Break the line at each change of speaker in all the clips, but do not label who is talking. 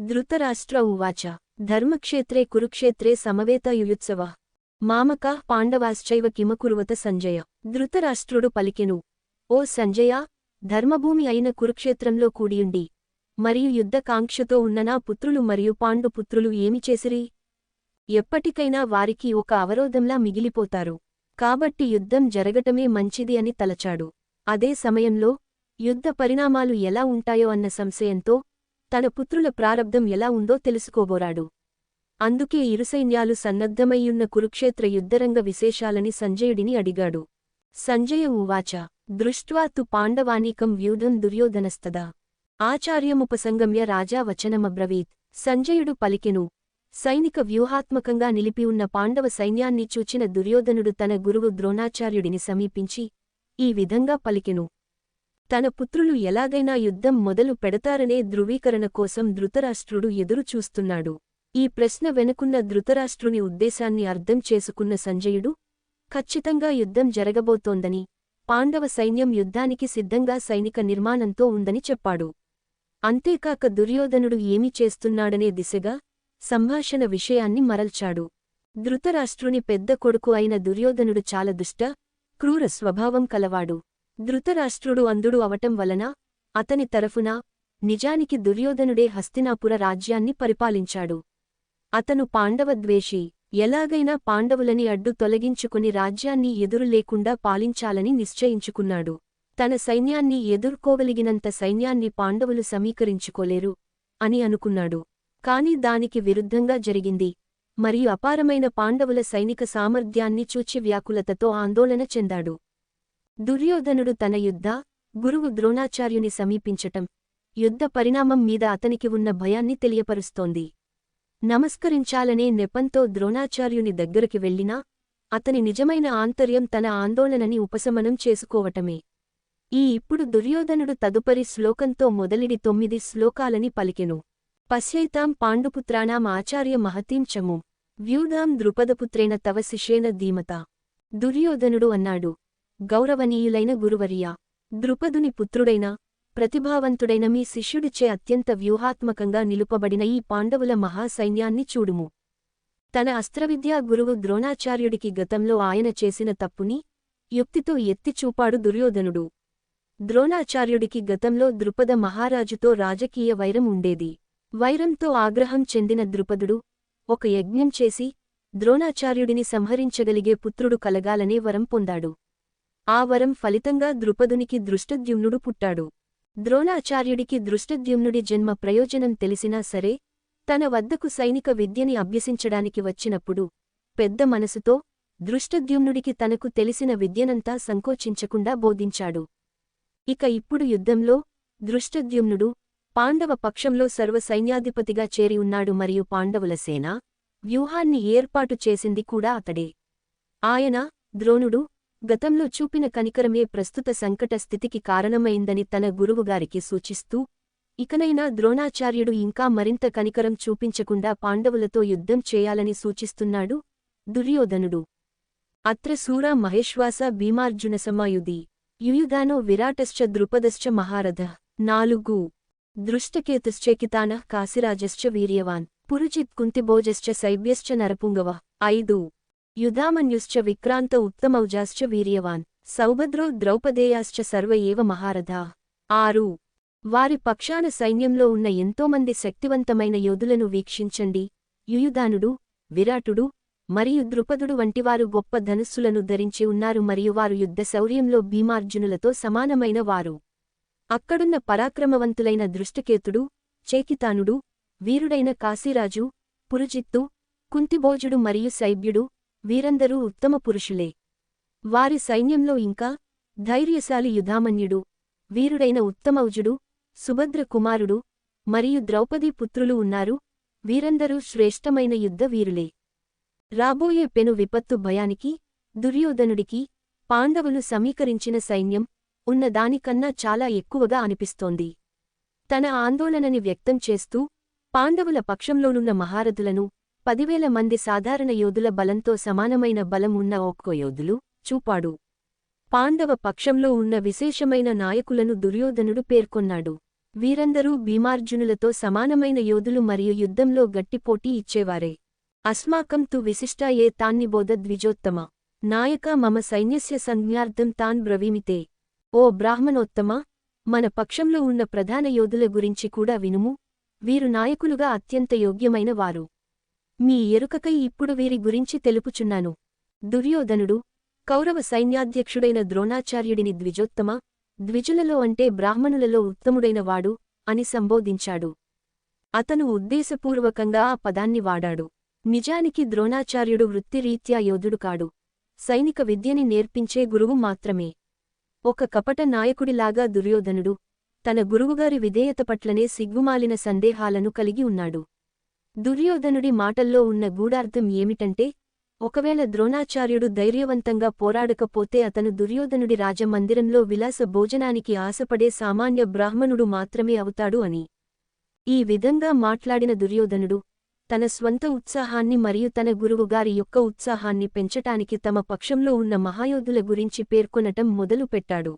ధృతరాష్ట్ర ఉవాచ. ధర్మక్షేత్రే కురుక్షేత్రే సమవేత యుయుత్సవ మామక పాండవాశ్చైవ కిమకురువత సంజయ. ధృతరాష్ట్రుడు పలికెను. ఓ సంజయ ధర్మభూమి అయిన కురుక్షేత్రంలో కూడియుండి. మరియు యుద్ధకాంక్షతో ఉన్న నా పుత్రులు మరియు పాండుపుత్రులు ఏమి చేసిరి? ఎప్పటికైనా వారికి ఒక అవరోధంలా మిగిలిపోతారు. కాబట్టి యుద్ధం జరగటమే మంచిది అని తలచాడు. అదే సమయంలో యుద్ధ పరిణామాలు ఎలా ఉంటాయో అన్న సంశయంతో తన పుత్రుల ప్రారబ్ధం ఎలా ఉందో తెలుసుకోబోరాడు. అందుకే ఇరుసైన్యాలు సన్నద్ధమయ్యున్న కురుక్షేత్ర యుద్ధరంగ విశేషాలని సంజయుడిని అడిగాడు. సంజయ ఉవాచ దృష్ట్వా తు పాండవానీకం వ్యూధం దుర్యోధనస్తదా. ఆచార్యముపసంగమ్య రాజా వచనమబ్రవీత్. సంజయుడు పలికెను. సైనిక వ్యూహాత్మకంగా నిలిపి ఉన్న పాండవ సైన్యాన్ని చూచిన దుర్యోధనుడు తన గురువు ద్రోణాచార్యుడిని సమీపించి ఈ విధంగా పలికెను. తన పుత్రులు ఎలాగైనా యుద్ధం మొదలు పెడతారనే ధృవీకరణ కోసం ధృతరాష్ట్రుడు ఎదురుచూస్తున్నాడు. ఈ ప్రశ్న వెనుకున్న ధృతరాష్ట్రుని ఉద్దేశాన్ని అర్థం చేసుకున్న సంజయుడు ఖచ్చితంగా యుద్ధం జరగబోతోందని పాండవ సైన్యం యుద్ధానికి సిద్ధంగా సైనిక నిర్మాణంతో ఉందని చెప్పాడు. అంతేకాక దుర్యోధనుడు ఏమి చేస్తున్నాడనే దిశగా సంభాషణ విషయాన్ని మరల్చాడు. ధృతరాష్ట్రుని పెద్ద కొడుకు అయిన దుర్యోధనుడు చాలా దుష్ట క్రూర స్వభావం కలవాడు. ధృతరాష్ట్రుడు అందుడు అవటం వలన అతని తరఫున నిజానికి దుర్యోధనుడే హస్తినాపుర రాజ్యాన్ని పరిపాలించాడు. అతను పాండవద్వేషి ఎలాగైనా పాండవులని అడ్డు తొలగించుకుని రాజ్యాన్ని ఎదురు లేకుండా పాలించాలని నిశ్చయించుకున్నాడు. తన సైన్యాన్ని ఎదుర్కోగలిగినంత సైన్యాన్ని పాండవులు సమీకరించుకోలేరు అని అనుకున్నాడు. కాని దానికి విరుద్ధంగా జరిగింది. మరియు అపారమైన పాండవుల సైనిక సామర్థ్యాన్ని చూచి వ్యాకులతతో ఆందోళన చెందాడు. దుర్యోధనుడు తన యుద్ధ గురువు ద్రోణాచార్యుని సమీపించటం యుద్ధ పరిణామం మీద అతనికి ఉన్న భయాన్ని తెలియపరుస్తోంది. నమస్కరించాలనే నెపంతో ద్రోణాచార్యుని దగ్గరికి వెళ్ళినా అతని నిజమైన ఆంతర్యం తన ఆందోళనని ఉపశమనం చేసుకోవటమే. ఈ ఇప్పుడు దుర్యోధనుడు తదుపరి శ్లోకంతో మొదలిడి తొమ్మిది శ్లోకాలని పలికెను. పశ్యైతాం పాండుపుత్రాణాం ఆచార్య మహతీం చము వ్యూధాం ద్రుపదపుత్రేణ తవ శిషేణ ధీమత. దుర్యోధనుడు అన్నాడు గౌరవనీయులైన గురువర్యా ద్రుపదుని పుత్రుడైన ప్రతిభావంతుడైన మీ శిష్యుడిచే అత్యంత వ్యూహాత్మకంగా నిలుపబడిన ఈ పాండవుల మహాసైన్యాన్ని చూడుము. తన అస్త్రవిద్యా గురువు ద్రోణాచార్యుడికి గతంలో ఆయన చేసిన తప్పుని యుక్తితో ఎత్తిచూపాడు దుర్యోధనుడు. ద్రోణాచార్యుడికి గతంలో ద్రుపద మహారాజుతో రాజకీయ వైరం ఉండేది. వైరంతో ఆగ్రహం చెందిన ద్రుపదుడు ఒక యజ్ఞం చేసి ద్రోణాచార్యుడిని సంహరించగలిగే పుత్రుడు కలగాలనే వరం పొందాడు. ఆ వరం ఫలితంగా ద్రుపదునికి దృష్టద్యుమ్నుడు పుట్టాడు. ద్రోణాచార్యుడికి దృష్టద్యుమ్నుడి జన్మ ప్రయోజనం తెలిసినా సరే తన వద్దకు సైనిక విద్యని అభ్యసించడానికి వచ్చినప్పుడు పెద్ద మనసుతో దృష్టద్యుమ్నుడికి తనకు తెలిసిన విద్యనంతా సంకోచించకుండా బోధించాడు. ఇక ఇప్పుడు యుద్ధంలో దృష్టద్యుమ్నుడు పాండవ పక్షంలో సర్వ సైన్యాధిపతిగా చేరి ఉన్నాడు మరియు పాండవుల సేన వ్యూహాన్ని ఏర్పాటు చేసింది కూడా అతడే. ఆయన ద్రోణుడు గతంలో చూపిన కనికరమే ప్రస్తుత సంకట స్థితికి కారణమైందని తన గురువుగారికి సూచిస్తూ ఇకనైనా ద్రోణాచార్యుడు ఇంకా మరింత కనికరం చూపించకుండా పాండవులతో యుద్ధం చేయాలని సూచిస్తున్నాడు దుర్యోధనుడు. అత్ర సూర మహేశ్వాస భీమార్జున సమాయుధి యుయుధానో విరాటశ్చ ద్రుపదశ్చ మహారథ. నాలుగు. దృష్టకేతుశ్చేకితాన కాశిరాజశ్చ వీర్యవాన్ పురుజిత్ కుంతిభోజశ్చ శైవ్యశ్చ నరపుంగవ. ఐదు. యుధామన్యుశ్చ విక్రాంత ఉత్తమౌజాశ్చ వీర్యవాన్ సౌభద్రో ద్రౌపదేయాశ్చ సర్వ ఏవ మహారథా ఆరు వారి పక్షాన సైన్యంలో ఉన్న ఎంతోమంది శక్తివంతమైన యోధులను వీక్షించండి యుయుధానుడు విరాటుడు మరియు ద్రుపదుడు వంటివారు గొప్ప ధనుస్సులను ధరించి ఉన్నారు మరియు వారు యుద్ధ శౌర్యంలో భీమార్జునులతో సమానమైన వారు అక్కడున్న పరాక్రమవంతులైన దృష్టికేతుడు చేకితానుడు వీరుడైన కాశీరాజు పురుజిత్తు కుంతిభోజుడు మరియు శైబ్యుడు వీరందరూ ఉత్తమ పురుషులే. వారి సైన్యంలో ఇంకా ధైర్యశాలి యుధామన్యుడు వీరుడైన ఉత్తమౌజుడు సుభద్ర కుమారుడు మరియు ద్రౌపదీ పుత్రులు ఉన్నారు. వీరందరూ శ్రేష్టమైన యుద్ధ వీరులే. రాబోయే పెను విపత్తు భయానికి దుర్యోధనుడికి పాండవులు సమీకరించిన సైన్యం ఉన్న దానికన్నా చాలా ఎక్కువగా అనిపిస్తోంది. తన ఆందోళనని వ్యక్తం చేస్తూ పాండవుల పక్షంలోనున్న మహారథులను పదివేల మంది సాధారణ యోధుల బలంతో సమానమైన బలం ఉన్న ఒక్కో యోధులు చూపాడు. పాండవ పక్షంలో ఉన్న విశేషమైన నాయకులను దుర్యోధనుడు పేర్కొన్నాడు. వీరందరూ భీమార్జునులతో సమానమైన యోధులు మరియు యుద్ధంలో గట్టిపోటీ ఇచ్చేవారే. అస్మాకం తు విశిష్టా ఏ తాన్నిబోధ ద్విజోత్తమ. నాయక మమ సైన్యస్య సంజ్ఞార్థం తాన్ బ్రవీమితే. ఓ బ్రాహ్మణోత్తమ మన పక్షంలో ఉన్న ప్రధాన యోధుల గురించి కూడా వినుము. వీరు నాయకులుగా అత్యంత యోగ్యమైన వారు. మీ ఎరుకకై ఇప్పుడు వీరి గురించి తెలుపుచున్నాను. దుర్యోధనుడు కౌరవ సైన్యాధ్యక్షుడైన ద్రోణాచార్యుడిని ద్విజోత్తమ ద్విజులలో అంటే బ్రాహ్మణులలో ఉత్తముడైన వాడు అని సంబోధించాడు. అతను ఉద్దేశపూర్వకంగా ఆ పదాన్ని వాడాడు. నిజానికి ద్రోణాచార్యుడు వృత్తిరీత్యా యోధుడు కాడు. సైనిక విద్యని నేర్పించే గురువు మాత్రమే. ఒక కపట నాయకుడిలాగా దుర్యోధనుడు తన గురువుగారి విధేయత పట్లనే సిగ్గుమాలిన సందేహాలను కలిగి ఉన్నాడు. దుర్యోధనుడి మాటల్లో ఉన్న గూఢార్థం ఏమిటంటే ఒకవేళ ద్రోణాచార్యుడు ధైర్యవంతంగా పోరాడకపోతే అతను దుర్యోధనుడి రాజమందిరంలో విలాస భోజనానికి ఆశపడే సామాన్య బ్రాహ్మణుడు మాత్రమే అవుతాడు అని. ఈ విధంగా మాట్లాడిన దుర్యోధనుడు తన స్వంత ఉత్సాహాన్ని మరియు తన గురువుగారి యొక్క ఉత్సాహాన్ని పెంచటానికి తమ పక్షంలో ఉన్న మహాయోధుల గురించి పేర్కొనటం మొదలుపెట్టాడు.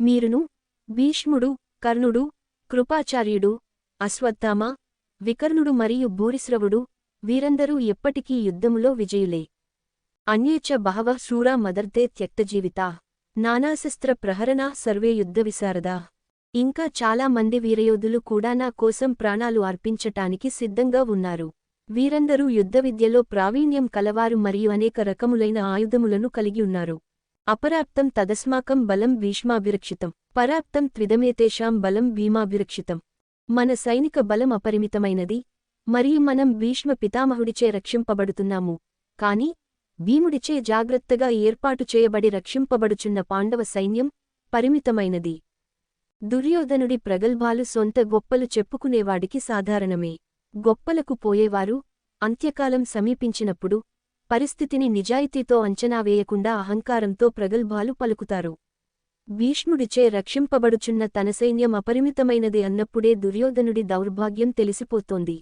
మీరును భీష్ముడు కర్ణుడు కృపాచార్యుడు అశ్వత్థామ వికర్ణుడు మరియు భూరిశ్రవుడు వీరందరూ ఎప్పటికీ యుద్ధములో విజయులే. అన్యేచ బహవ శూరా మదర్దే త్యక్తజీవితా నానాశస్త్ర ప్రహరణా సర్వే యుద్ధ విశారదా. ఇంకా చాలా మంది వీరయోధులు కూడా నా కోసం ప్రాణాలు అర్పించటానికి సిద్ధంగా ఉన్నారు. వీరందరూ యుద్ధ విద్యలో ప్రావీణ్యం కలవారు మరియు అనేక రకములైన ఆయుధములను కలిగి ఉన్నారు. అపరాప్తం తదస్మాకం బలం భీష్మాభిరక్షితం. పరాప్తం త్రిదమేతేషాం బలం భీమాభిరక్షితం. మన సైనిక బలం అపరిమితమైనది మరియు మనం భీష్మ పితామహుడిచే రక్షింపబడుతున్నాము. కాని భీముడిచే జాగ్రత్తగా ఏర్పాటు చేయబడి రక్షింపబడుచున్న పాండవ సైన్యం పరిమితమైనది. దుర్యోధనుడి ప్రగల్భాలు సొంత గొప్పలు చెప్పుకునేవాడికి సాధారణమే. గొప్పలకు పోయేవారు అంత్యకాలం సమీపించినప్పుడు పరిస్థితిని నిజాయితీతో అంచనా వేయకుండా అహంకారంతో ప్రగల్భాలు పలుకుతారు. భీష్ముడిచే రక్షింపబడుచున్న తన సైన్యం అపరిమితమైనది అన్నప్పుడే దుర్యోధనుడి దౌర్భాగ్యం తెలిసిపోతోంది.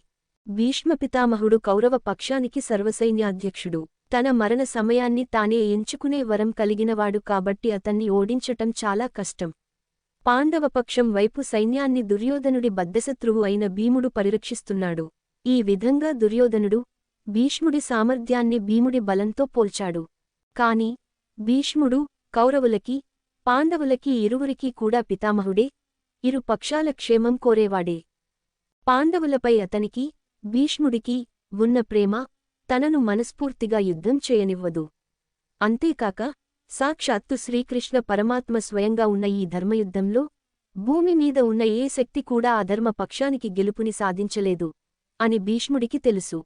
భీష్మపితామహుడు కౌరవ పక్షానికి సర్వసైన్యాధ్యక్షుడు. తన మరణ సమయాన్ని తానే ఎంచుకునే వరం కలిగినవాడు కాబట్టి అతన్ని ఓడించటం చాలా కష్టం. పాండవపక్షం వైపు సైన్యాన్ని దుర్యోధనుడి బద్దశత్రువు అయిన భీముడు పరిరక్షిస్తున్నాడు. ఈ విధంగా దుర్యోధనుడు భీష్ముడి సామర్థ్యాన్ని భీముడి బలంతో పోల్చాడు. కాని భీష్ముడు కౌరవులకి పాండవులకి ఇరువురికీ కూడా పితామహుడే ఇరు పక్షాల క్షేమం కోరేవాడే. పాండవులపై అతనికి భీష్ముడికి ఉన్న ప్రేమ తనను మనస్ఫూర్తిగా యుద్ధం చేయనివ్వదు. అంతేకాక సాక్షాత్తు శ్రీకృష్ణ పరమాత్మ స్వయంగా ఉన్న ఈ ధర్మయుద్ధంలో భూమి మీద ఉన్న ఏ శక్తి కూడా అధర్మ పక్షానికి గెలుపుని సాధించలేదు అని భీష్ముడికి తెలుసు.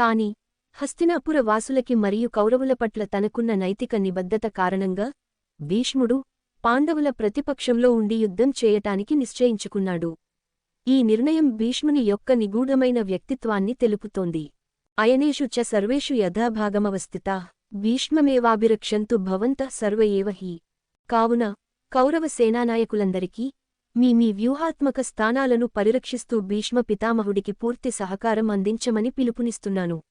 కాని హస్తినాపుర వాసులకి మరియు కౌరవుల పట్ల తనకున్న నైతిక నిబద్ధత కారణంగా భీష్ముడు పాండవుల ప్రతిపక్షంలో ఉండి యుద్ధం చేయటానికి నిశ్చయించుకున్నాడు. ఈ నిర్ణయం భీష్ముని యొక్క నిగూఢమైన వ్యక్తిత్వాన్ని తెలుపుతోంది. అయనేషు చ సర్వేషు యథాభాగమవస్థితా భీష్మమేవాభిరక్షంతు భవంత సర్వ కావున కౌరవ సేనానాయకులందరికీ మీ మీ వ్యూహాత్మక స్థానాలను పరిరక్షిస్తూ భీష్మ పితామహుడికి పూర్తి సహకారం అందించమని పిలుపునిస్తున్నాను.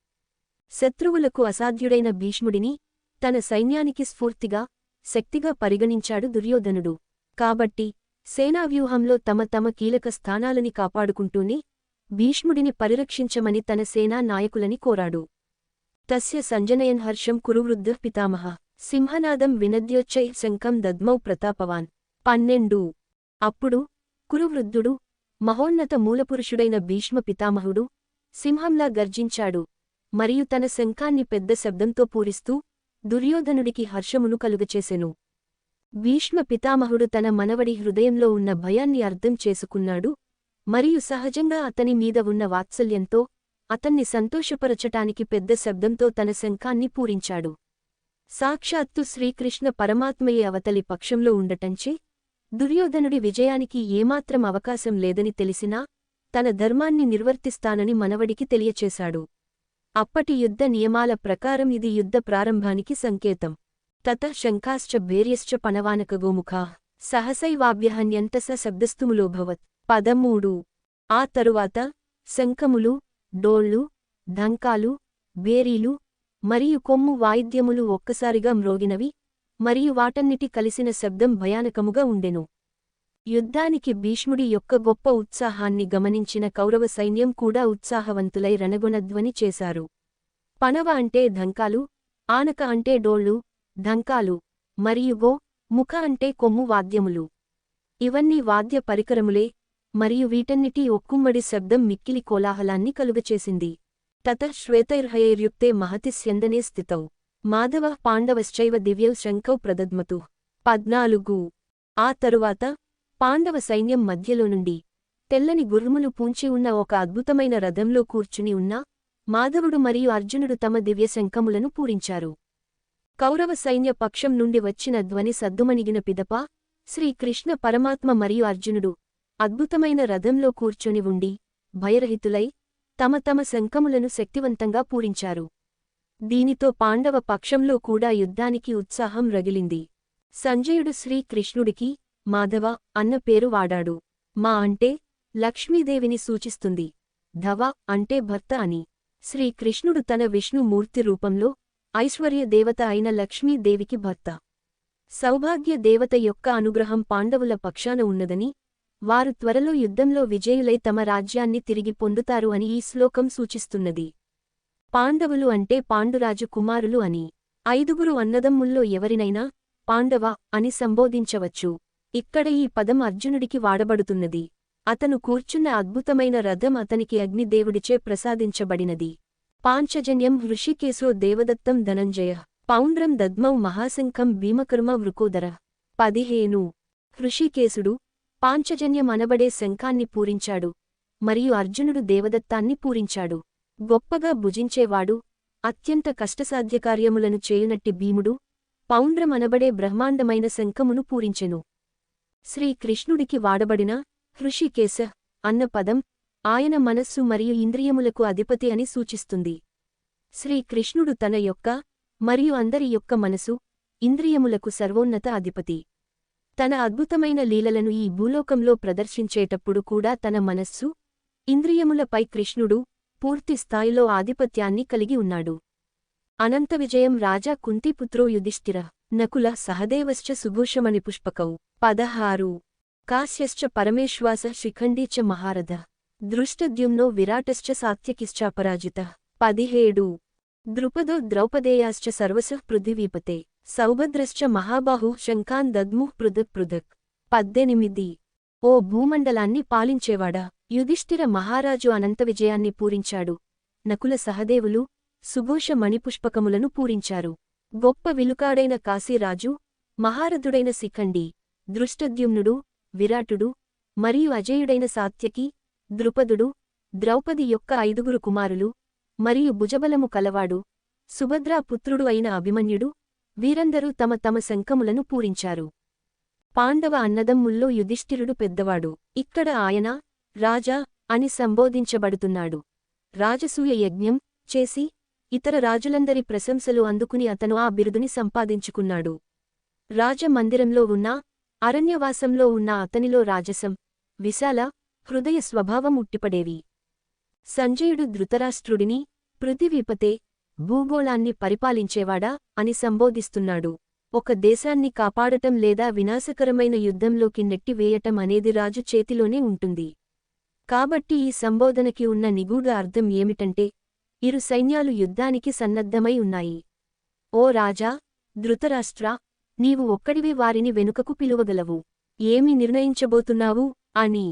శత్రువులకు అసాధ్యుడైన భీష్ముడిని తన సైన్యానికి స్ఫూర్తిగా శక్తిగా పరిగణించాడు దుర్యోధనుడు. కాబట్టి సేనావ్యూహంలో తమ తమ కీలక స్థానాలని కాపాడుకుంటూనే భీష్ముడిని పరిరక్షించమని తన సేనా నాయకులని కోరాడు. తస్య సంజనయన్ హర్షం కురువృద్ధ పితామహ. సింహనాదం వినద్యోచ్చై శంఖం దద్మౌ ప్రతాపవాన్. పన్నెండు. అప్పుడు కురువృద్ధుడు మహోన్నత మూలపురుషుడైన భీష్మ పితామహుడు సింహంలా గర్జించాడు. మరియు తన శంఖాన్ని పెద్ద శబ్దంతో పూరిస్తూ దుర్యోధనుడికి హర్షమును కలుగచేసెను. భీష్మ పితామహుడు తన మనవడి హృదయంలో ఉన్న భయాన్ని అర్థం చేసుకున్నాడు. మరియు సహజంగా అతని మీద ఉన్న వాత్సల్యంతో అతన్ని సంతోషపరచటానికి పెద్ద శబ్దంతో తన శంఖాన్ని పూరించాడు. సాక్షాత్తు శ్రీకృష్ణ పరమాత్మయే అవతలి పక్షంలో ఉండటంచే దుర్యోధనుడి విజయానికి ఏమాత్రం అవకాశం లేదని తెలిసినా తన ధర్మాన్ని నిర్వర్తిస్తానని మనవడికి తెలియచేశాడు. అప్పటి యుద్ధ నియమాల ప్రకారం ఇది యుద్ధ ప్రారంభానికి సంకేతం. తత శంఖాశ్చ భేర్యశ్చ పనవానకగోముఖా సహసైవాభ్యహన్యంత స శబ్దస్తుములోభవత్. పదమూడు. ఆ తరువాత శంఖములు డోళ్ళు ఢంకాలు బేరీలు మరియు కొమ్ము వాయిద్యములు ఒక్కసారిగా మ్రోగినవి మరియు వాటన్నిటి కలిసిన శబ్దం భయానకముగా ఉండెను. యుద్ధానికి భీష్ముడి యొక్క గొప్ప ఉత్సాహాన్ని గమనించిన కౌరవ సైన్యం కూడా ఉత్సాహవంతులై రణగుణధ్వని చేశారు. పనవ అంటే ధంకాలు ఆనక అంటే డోళ్ళు ధంకాలు మరియు గో ముఖ అంటే కొమ్ము వాద్యములు. ఇవన్నీ వాద్య పరికరములే మరియు వీటన్నిటి ఒక్కుమ్మడి శబ్దం మిక్కిలి కోలాహలాన్ని కలుగచేసింది. తత శ్వేతైర్హయైర్యుక్తే మహతి స్యందనే స్థితౌ. మాధవ పాండవశ్చైవ దివ్యౌ శంకౌ ప్రదద్మతు. పద్నాలుగు. ఆ తరువాత పాండవ సైన్యం మధ్యలో నుండి తెల్లని గుర్రములు పూంచి ఉన్న ఒక అద్భుతమైన రథంలో కూర్చుని ఉన్న మాధవుడు మరియు అర్జునుడు తమ దివ్య శంఖములను పూరించారు. కౌరవ సైన్య పక్షం నుండి వచ్చిన ధ్వని సద్దుమణిగిన పిదప శ్రీకృష్ణ పరమాత్మ మరియు అర్జునుడు అద్భుతమైన రథంలో కూర్చొని ఉండి భయరహితులై తమ తమ శంఖములను శక్తివంతంగా పూరించారు. దీనితో పాండవ పక్షంలో కూడా యుద్ధానికి ఉత్సాహం రగిలింది. సంజయుడు శ్రీకృష్ణుడికి మాధవ అన్న పేరు వాడాడు. మా అంటే లక్ష్మీదేవిని సూచిస్తుంది. ధవ అంటే భర్త అని. శ్రీకృష్ణుడు తన విష్ణుమూర్తి రూపంలో ఐశ్వర్య దేవత అయిన లక్ష్మీదేవికి భర్త. సౌభాగ్య దేవత యొక్క అనుగ్రహం పాండవుల పక్షాన ఉన్నదని వారు త్వరలో యుద్ధంలో విజయులై తమ రాజ్యాన్ని తిరిగి పొందుతారు అని ఈ శ్లోకం సూచిస్తున్నది. పాండవులు అంటే పాండురాజు కుమారులు అని. ఐదుగురు అన్నదమ్ముల్లో ఎవరినైనా పాండవ అని సంబోధించవచ్చు. ఇక్కడ ఈ పదం అర్జునుడికి వాడబడుతున్నది. అతను కూర్చున్న అద్భుతమైన రథం అతనికి అగ్నిదేవుడిచే ప్రసాదించబడినది. పాంచజన్యం హృషికేశో దేవదత్తం ధనంజయ. పౌండ్రం దద్మౌ మహాశంఖం భీమకర్మ వృకోదర. పదిహేను. హృషికేశుడు పాంచజన్యం అనబడే శంఖాన్ని పూరించాడు. మరియు అర్జునుడు దేవదత్తాన్ని పూరించాడు. గొప్పగా భుజించేవాడు అత్యంత కష్టసాధ్యకార్యములను చేయునట్టి భీముడు పౌండ్రమనబడే బ్రహ్మాండమైన శంఖమును పూరించెను. శ్రీకృష్ణుడికి వాడబడిన హృషికేశ అన్న పదం ఆయన మనస్సు మరియు ఇంద్రియములకు అధిపతి అని సూచిస్తుంది. శ్రీకృష్ణుడు తన యొక్క మరియు అందరి యొక్క మనసు ఇంద్రియములకు సర్వోన్నత అధిపతి. తన అద్భుతమైన లీలలను ఈ భూలోకంలో ప్రదర్శించేటప్పుడు కూడా తన మనస్సు ఇంద్రియములపై కృష్ణుడు పూర్తి స్థాయిలో ఆధిపత్యాన్ని కలిగి ఉన్నాడు. అనంత విజయం రాజా కుంతిపుత్రో యుధిష్ఠిర నకుల సహదేవశ్చ సుభూషమణి పుష్పకౌ. పదహారు. కాశ్యశ్చ పరమేశ్వాస శిఖండీ చ మహారథ. దృష్టద్యుమ్నో విరాటశ్చ సాత్యకిశ్చాపరాజిత పదిహేడు. ద్రుపదో ద్రౌపదేయాశ్చ సర్వసః పృథివీపతే. సౌభద్రశ్చ మహాబాహు శంఖాన్ దద్ముః పృథక్ పృథక్. పద్దెనిమిది. ఓ భూమండలాన్ని పాలించేవాడా? యుధిష్ఠిర మహారాజు అనంత విజయాన్ని పూరించాడు. నకుల సహదేవులు సుఘోష మణిపుష్పకములను పూరించారు. గొప్ప విలుకాడైన కాశీరాజు మహారథుడైన శిఖండి దృష్టద్యుమ్నుడు విరాటుడు మరియు అజయుడైన సాత్యకి ద్రుపదుడు ద్రౌపది యొక్క ఐదుగురు కుమారులు మరియు భుజబలము కలవాడు సుభద్రా పుత్రుడు అయిన అభిమన్యుడు వీరందరూ తమ తమ శంఖములను పూరించారు. పాండవ అన్నదమ్ముల్లో యుధిష్ఠిరుడు పెద్దవాడు. ఇక్కడ ఆయన రాజా అని సంబోధించబడుతున్నాడు. రాజసూయ యజ్ఞం చేసి ఇతర రాజులందరి ప్రశంసలు అందుకుని అతను ఆ బిరుదుని సంపాదించుకున్నాడు. రాజమందిరంలో ఉన్న అరణ్యవాసంలో ఉన్న అతనిలో రాజసం విశాల హృదయ స్వభావం ఉట్టిపడేవి. సంజయుడు ధృతరాష్ట్రుడిని పృథివీపతే భూగోళాన్ని పరిపాలించేవాడా అని సంబోధిస్తున్నాడు. ఒక దేశాన్ని కాపాడటం లేదా వినాశకరమైన యుద్ధంలోకి నెట్టివేయటం అనేది రాజు చేతిలోనే ఉంటుంది. కాబట్టి ఈ సంబోధనకి ఉన్న నిగూఢ అర్థం ఏమిటంటే ఇరు సైన్యాలు యుద్ధానికి సన్నద్ధమై ఉన్నాయి. ఓ రాజా ధృతరాష్ట్ర నీవు ఒక్కడివి వారిని వెనుకకు పిలువగలవు. ఏమి నిర్ణయించబోతున్నావు? అని.